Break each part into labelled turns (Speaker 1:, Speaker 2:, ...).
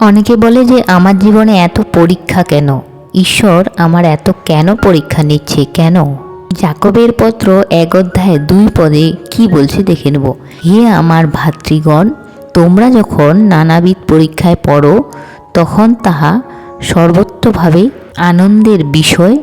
Speaker 1: অনেকে বলে যে, আমার জীবনে এত পরীক্ষা কেন? ঈশ্বর আমার এত কেন পরীক্ষা নিচ্ছে কেন? জাকবের পত্র এক অধ্যায়ে দুই পদে কি বলছে দেখে নেব। হে আমার ভাতৃগণ, তোমরা যখন নানাবিধ পরীক্ষায় পড়ো, তখন তাহা সর্বত্রভাবে আনন্দের বিষয়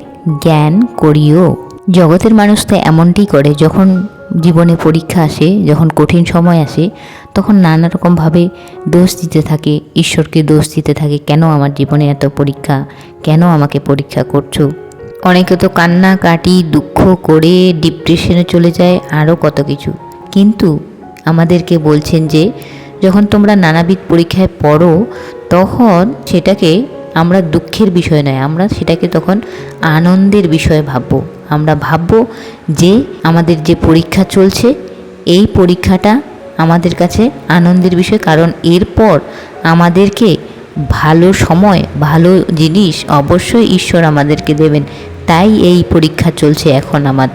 Speaker 1: জ্ঞান করিও। জগতের মানুষ তো এমনটি করে, যখন জীবনে পরীক্ষা আসে, যখন কঠিন সময় আসে তখন নানা রকমভাবে দোষ দিতে থাকে, ঈশ্বরকে দোষ দিতে থাকে, কেন আমার জীবনে এত পরীক্ষা, কেন আমাকে পরীক্ষা করছ? অনেকে তো কান্নাকাটি দুঃখ করে ডিপ্রেশনে চলে যায় আরও কত কিছু। কিন্তু আমাদেরকে বলছেন যে, যখন তোমরা নানাবিধ পরীক্ষায় পড়ো, তখন সেটাকে আমরা দুঃখের বিষয় নয়, আমরা সেটাকে তখন আনন্দের বিষয়ে ভাববো। আমরা ভাববো যে আমাদের যে পরীক্ষা চলছে, এই পরীক্ষাটা আমাদের কাছে আনন্দের বিষয়, কারণ এরপর আমাদেরকে ভালো সময়, ভালো জিনিস অবশ্যই ঈশ্বর আমাদেরকে দেবেন। তাই এই পরীক্ষা চলছে এখন আমার।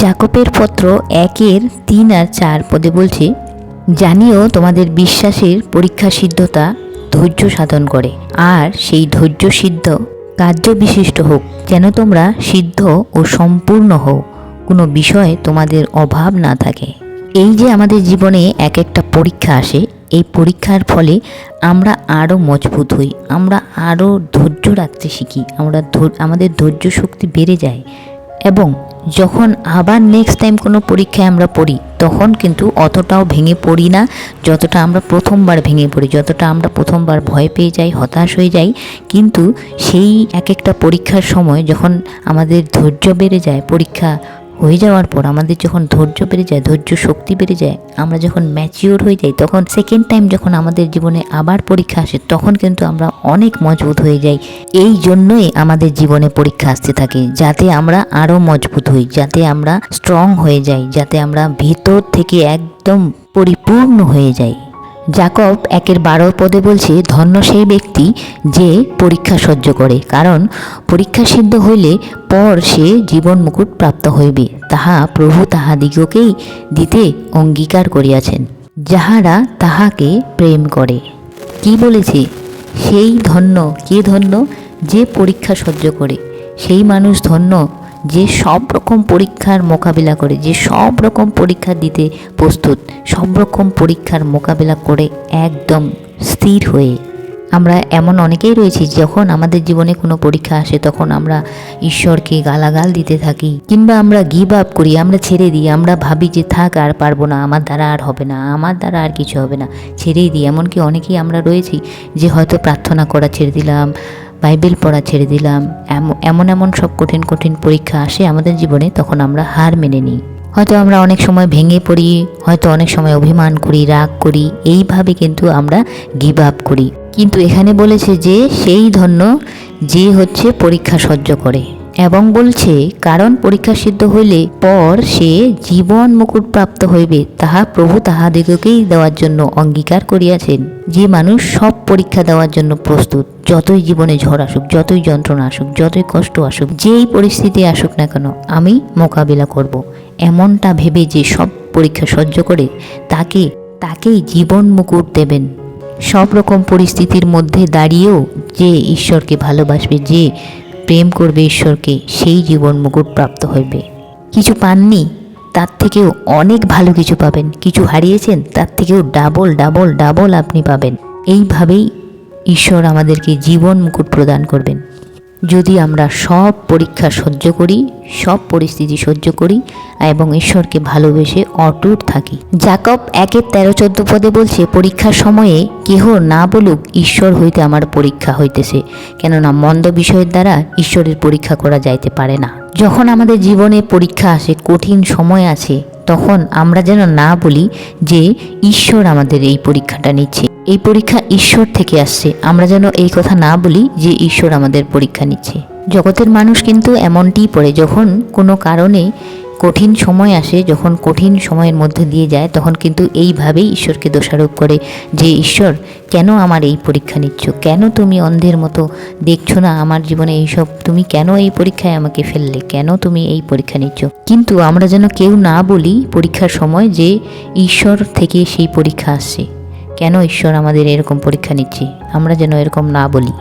Speaker 1: জাকবের পত্র একের তিন আর চার পদে বলছে, জানিও তোমাদের বিশ্বাসের পরীক্ষা সিদ্ধতা ধৈর্য সাধন করে, আর সেই ধৈর্য সিদ্ধ কার্য বিশিষ্ট হোক, যেন তোমরা সিদ্ধ ও সম্পূর্ণ হও। কোনো বিষয়ে তোমাদের অভাব না থাকে। এই যে আমাদের জীবনে এক একটা পরীক্ষা আসে, এই পরীক্ষার ফলে আমরা আরও মজবুত হই, আমরা আরও ধৈর্য রাখতে শিখি, আমরা আমাদের ধৈর্য শক্তি বেড়ে যায় এবং যখন আবার নেক্সট টাইম কোনো পরীক্ষায় আমরা পড়ি, তখন কিন্তু অতটাও ভেঙে পড়ি না, যতটা আমরা প্রথমবার ভেঙে পড়ি, যতটা আমরা প্রথমবার ভয় পেয়ে যাই, হতাশ হয়ে যাই, কিন্তু সেই এক একটা পরীক্ষার সময় যখন আমাদের ধৈর্য বেড়ে যায়, পরীক্ষা হয়ে যাওয়ার পর আমাদের যখন ধৈর্য বেড়ে যায়, ধৈর্য শক্তি বেড়ে যায়, আমরা যখন ম্যাচিওর হয়ে যাই, তখন সেকেন্ড টাইম যখন আমাদের জীবনে আবার পরীক্ষা আসে, তখন কিন্তু আমরা অনেক মজবুত হয়ে যাই। এই জন্যই আমাদের জীবনে পরীক্ষা আসতে থাকে, যাতে আমরা আরও মজবুত হই, যাতে আমরা স্ট্রং হয়ে যাই, যাতে আমরা ভিতর থেকে একদম পরিপূর্ণ হয়ে যাই। জাকব একের বারো পদে বলছে, ধন্য সেই ব্যক্তি যে পরীক্ষা সহ্য করে, কারণ পরীক্ষা সিদ্ধ হইলে পর সে জীবন মুকুট প্রাপ্ত হইবে। তাহা প্রভু তাহাদিগকেই দিতে অঙ্গীকার করিয়াছেন। যাহারা তাহাকে প্রেম করে। কি বলেছে? সেই ধন্য, কে ধন্য যে পরীক্ষা সহ্য করে? সেই মানুষ ধন্য যে সব রকম পরীক্ষার মোকাবিলা করে, যে সব রকম পরীক্ষা দিতে প্রস্তুত, সব রকম পরীক্ষার মোকাবিলা করে একদম স্থির হয়ে। আমরা এমন অনেকেই রয়েছি যখন আমাদের জীবনে কোনো পরীক্ষা আসে তখন আমরা ঈশ্বরকে গালাগাল দিতে থাকি কিংবা আমরা গিভ আপ করি, আমরা ছেড়ে দিই, আমরা ভাবি যে থাক আর পারব না, আমার দ্বারা আর হবে না, আমার দ্বারা আর কিছু হবে না, ছেড়েই দিই। এমনকি অনেকেই আমরা রয়েছি যে হয়তো প্রার্থনা করা ছেড়ে দিলাম বাইবেল পড়া ছেড়ে দিলাম। এম- এমন এমন সব কঠিন কঠিন পরীক্ষা আসে আমাদের জীবনে, তখন আমরা হার মেনে নিই। হয়তো আমরা অনেক সময় ভেঙে পড়ি, হয়তো অনেক সময় অভিমান করি, রাগ করি, এইভাবে কিন্তু আমরা গিভ আপ করি। কিন্তু এখানে বলেছে যে, সেই ধন্য যে হচ্ছে পরীক্ষা সহ্য করে। এবং বলছে, কারণ পরীক্ষা সিদ্ধ হইলে পর সে জীবন মুকুট প্রাপ্ত হইবে, তাহা প্রভু তাহাদিগকেই দেওয়ার জন্য অঙ্গীকার করিয়াছেন যে মানুষ সব পরীক্ষা দেওয়ার জন্য প্রস্তুত, যতই জীবনে ঝড় আসুক, যতই যন্ত্রণা আসুক, যতই কষ্ট আসুক, যেই পরিস্থিতি আসুক না কেন, আমি মোকাবিলা করব। এমনটা ভেবে যে সব পরীক্ষা সহ্য করে তাকে, তাকেই জীবন মুকুট দেবেন সব রকম পরিস্থিতির মধ্যে দাঁড়িয়েও যে ঈশ্বরকে ভালোবাসবে, যে প্রেম করবে ঈশ্বরকে, সেই জীবন মুকুট প্রাপ্ত হইবে। কিছু পাননি, তার থেকেও অনেক ভালো কিছু পাবেন। কিছু হারিয়েছেন, তার থেকেও ডাবল ডাবল ডাবল আপনি পাবেন। এইভাবেই ঈশ্বর আমাদেরকে জীবন মুকুট প্রদান করবেন। যদি আমরা সব পরীক্ষা সহ্য করি, সব পরিস্থিতি সহ্য করি এবং ঈশ্বরকে ভালোবেসে অটুট থাকি। জাকব একের তেরো চোদ্দ পদে বলছে, পরীক্ষার সময়ে কেহ না বলুক ঈশ্বর হইতে আমার পরীক্ষা হইতেছে, কেননা মন্দ বিষয়ের দ্বারা ঈশ্বরের পরীক্ষা করা যাইতে পারে না। যখন আমাদের জীবনে পরীক্ষা আসে, কঠিন সময় আছে তখন আমরা যেন না বলি যে ঈশ্বর আমাদের এই পরীক্ষাটা নিচ্ছে। এই পরীক্ষা ঈশ্বর থেকে আসছে। আমরা যেন এই কথা না বলি যে ঈশ্বর আমাদের পরীক্ষা নিচ্ছে। জগতের মানুষ কিন্তু এমনটি পড়ে, যখন কোনো কারণে কঠিন সময় আসে, যখন কঠিন সময়ের মধ্যে দিয়ে যায়, তখন কিন্তু এইভাবেই ঈশ্বরকে দোষারোপ করে যে, ঈশ্বর, কেন আমার এই পরীক্ষা নিচ্ছ? কেন তুমি অন্ধের মতো দেখছ না আমার জীবনে এইসব? তুমি কেন এই পরীক্ষায় আমাকে ফেললে? কেন তুমি এই পরীক্ষা নিচ্ছ? কিন্তু আমরা যেন কেউ না বলি পরীক্ষার সময় যে, ঈশ্বর থেকে সেই পরীক্ষা আসছে। কেন ঈশ্বর আমাদের এরকম পরীক্ষা নিচ্ছে? আমরা যেন এরকম না বলি।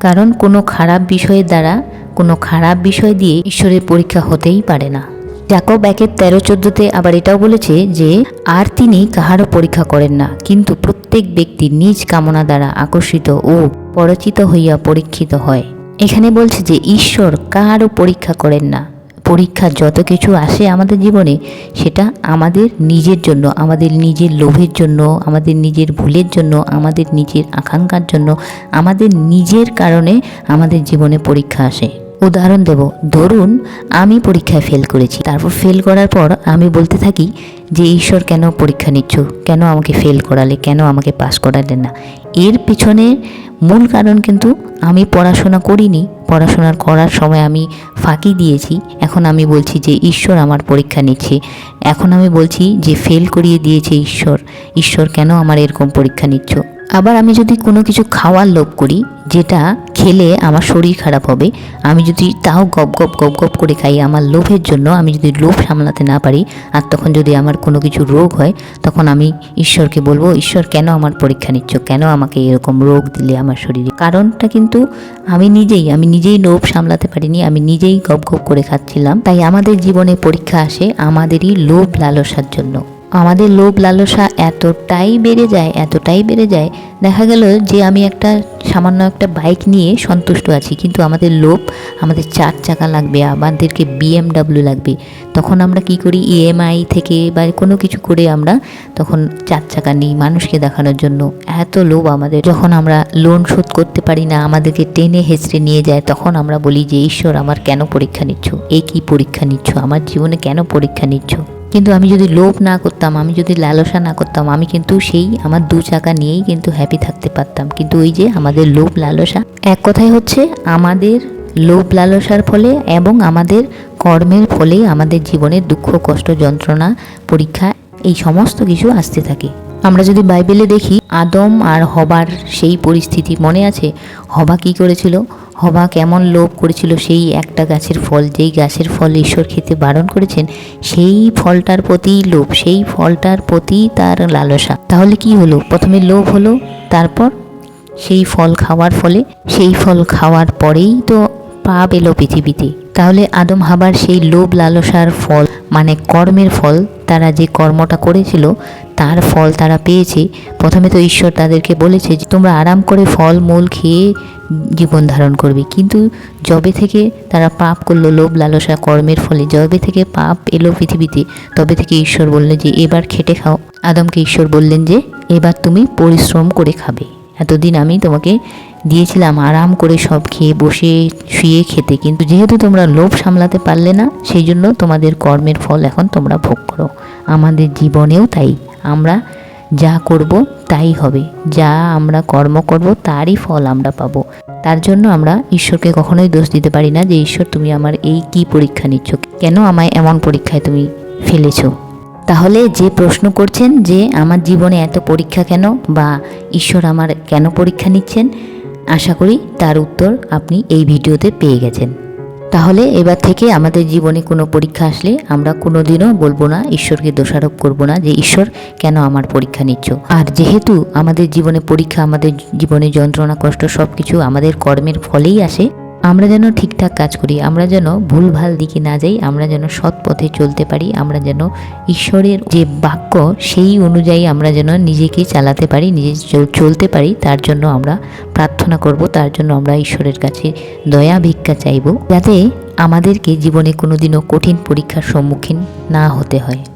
Speaker 1: কারণ কোনো খারাপ বিষয়ের দ্বারা, কোনো খারাপ বিষয় দিয়ে ঈশ্বরের পরীক্ষা হতেই পারে না। জাকব একের তেরো চোদ্দতে আবার এটাও বলেছে যে, আর তিনি কাহারও পরীক্ষা করেন না, কিন্তু প্রত্যেক ব্যক্তি নিজ কামনা দ্বারা আকর্ষিত ও পরিচিত হইয়া পরীক্ষিত হয়। এখানে বলছে যে, ঈশ্বর কাহারও পরীক্ষা করেন না। পরীক্ষা যত কিছু আসে আমাদের জীবনে, সেটা আমাদের নিজের জন্য, আমাদের নিজের লোভের জন্য, আমাদের নিজের ভুলের জন্য, আমাদের নিজের আকাঙ্ক্ষার জন্য, আমাদের নিজের কারণে আমাদের জীবনে পরীক্ষা আসে। উদাহরণ দেব। ধরুন, আমি পরীক্ষায় ফেল করেছি। তারপর ফেল করার পর আমি বলতে থাকি যে, ঈশ্বর, কেন পরীক্ষা নিচ্ছ? কেন আমাকে ফেল করালে? কেন আমাকে পাস করালেন না? এর পিছনে মূল কারণ কিন্তু আমি পড়াশোনা করিনি। পড়াশোনার করার সময় আমি ফাঁকি দিয়েছি। এখন আমি বলছি যে, ঈশ্বর আমার পরীক্ষা নিচ্ছে। এখন আমি বলছি যে ফেল করিয়ে দিয়েছে ঈশ্বর। ঈশ্বর, কেন আমার এরকম পরীক্ষা নিচ্ছ? আবার আমি যদি কোনো কিছু খাওয়ার লোভ করি, যেটা খেলে আমার শরীর খারাপ হবে, আমি যদি তাও গপ গপ গপ গপ করে খাই, আমার লোভের জন্য আমি যদি লোভ সামলাতে না পারি, আর তখন যদি আমার কোনো কিছু রোগ হয়, তখন আমি ঈশ্বরকে বলব, ঈশ্বর, কেন আমার পরীক্ষা নিচ্ছ? কেন আমাকে এরকম রোগ দিলে আমার শরীরে? কারণটা কিন্তু আমি নিজেই আমি নিজেই লোভ সামলাতে পারিনি, আমি নিজেই গপ গপ করে খাচ্ছিলাম। তাই আমাদের জীবনে পরীক্ষা আসে আমাদেরই লোভ লালসার জন্য। আমাদের লোভ লালসা এতটাই বেড়ে যায়, এতটাই বেড়ে যায়, দেখা গেল যে আমি একটা সামান্য একটা বাইক নিয়ে সন্তুষ্ট আছি। কিন্তু আমাদের লোভ, আমাদের চার চাকা লাগবে, আমাদেরকে বিএমডাব্লিউ লাগবে। তখন আমরা কি করি? ইএমআই থেকে বা কোনো কিছু করে আমরা তখন চার চাকা নিই মানুষকে দেখানোর জন্য। এত লোভ আমাদের। যখন আমরা লোন শোধ করতে পারি না, আমাদেরকে টেনে হেঁচড়ে নিয়ে যায়, তখন আমরা বলি যে, ঈশ্বর, আমার কেন পরীক্ষা নিচ্ছ? এই কি পরীক্ষা নিচ্ছ? আমার জীবনে কেন পরীক্ষা নিচ্ছ? কিন্তু আমি যদি লোভ না করতাম, আমি যদি লালসা না করতাম, আমি কিন্তু সেই আমার দু চাকা নিয়েই কিন্তু হ্যাপি থাকতে পারতাম। কিন্তু ওই যে আমাদের লোভ লালসা, এক কথাই হচ্ছে আমাদের লোভ লালসার ফলে এবং আমাদের কর্মের ফলেই আমাদের জীবনে দুঃখ, কষ্ট, যন্ত্রণা, পরীক্ষা এই সমস্ত কিছু আসতে থাকে। আমরা যদি বাইবেলে দেখি, আদম আর হবার সেই পরিস্থিতি মনে আছে? হবা কি করেছিল? হবা কেমন লোভ করেছিল? সেই একটা গাছের ফল, যেই গাছের ফল ঈশ্বর খেতে বারণ করেছেন, সেই ফলটার প্রতি লোভ, সেই ফলটার প্রতি তার লালসা। তাহলে কি হলো? প্রথমে লোভ হলো, তারপর সেই ফল খাওয়ার ফলে, সেই ফল খাওয়ার পরেই তো পাপ এলো পৃথিবীতে। তাহলে আদম হাবার সেই লোভ লালসার ফল মানে কর্মের ফল, তারা যে কর্মটা করেছিল, তার ফল তারা পেয়েছে। প্রথমে তো ঈশ্বর তাদেরকে বলেছে যে, তোমরা আরাম করে ফল, মূল খেয়ে জীবন ধারণ করবে। কিন্তু যবে থেকে তারা পাপ করল লোভ লালসা কর্মের ফলে, যবে থেকে পাপ এলো পৃথিবীতে, তবে থেকে ঈশ্বর বললেন যে, এবার খেটে খাও। আদমকে ঈশ্বর বললেন যে, এবার তুমি পরিশ্রম করে খাবে। এতদিন আমি তোমাকে দিয়েছিলাম, আরাম করে সব খেয়ে বসে শুয়ে খেতে। কিন্তু যেহেতু তোমরা লোভ সামলাতে পারলে না সেই জন্য তোমাদের কর্মের ফল এখন তোমরা ভোগ করো। আমাদের জীবনেও তাই। আমরা যা করব তাই হবে। যা আমরা কর্ম করব, তারই ফল আমরা পাবো। তার জন্য আমরা ঈশ্বরকে কখনোই দোষ দিতে পারি না যে, ঈশ্বর তুমি আমার এই কি পরীক্ষা নিচ্ছ? কেন আমায় এমন পরীক্ষায় তুমি ফেলেছো? তাহলে যে প্রশ্ন করছেন যে, আমার জীবনে এত পরীক্ষা কেন বা ঈশ্বর আমার কেন পরীক্ষা নিচ্ছেন আশা করি তার উত্তর আপনি এই ভিডিওতে পেয়ে গেছেন। তাহলে এবার থেকে আমাদের জীবনে কোনো পরীক্ষা আসলে আমরা কোনো দিনও বলব না, ঈশ্বরকে দোষারোপ করব না যে, ঈশ্বর, কেন আমার পরীক্ষা নিচ্ছ? আর যেহেতু আমাদের জীবনে পরীক্ষা, আমাদের জীবনে যন্ত্রণা, কষ্ট সব কিছু আমাদের কর্মের ফলেই আসে আমরা যেন ঠিকঠাক কাজ করি, আমরা যেন ভুলভাল দিকে না যাই, আমরা যেন সৎ পথে চলতে পারি, আমরা যেন ঈশ্বরের যে বাক্য সেই অনুযায়ী আমরা যেন নিজেকে চালাতে পারি, নিজে চল- চলতে পারি, তার জন্য আমরা প্রার্থনা করব, তার জন্য আমরা ঈশ্বরের কাছে দয়া ভিক্ষা চাইব, যাতে আমাদেরকে জীবনে কোনোদিনও কঠিন পরীক্ষার সম্মুখীন না হতে হয়।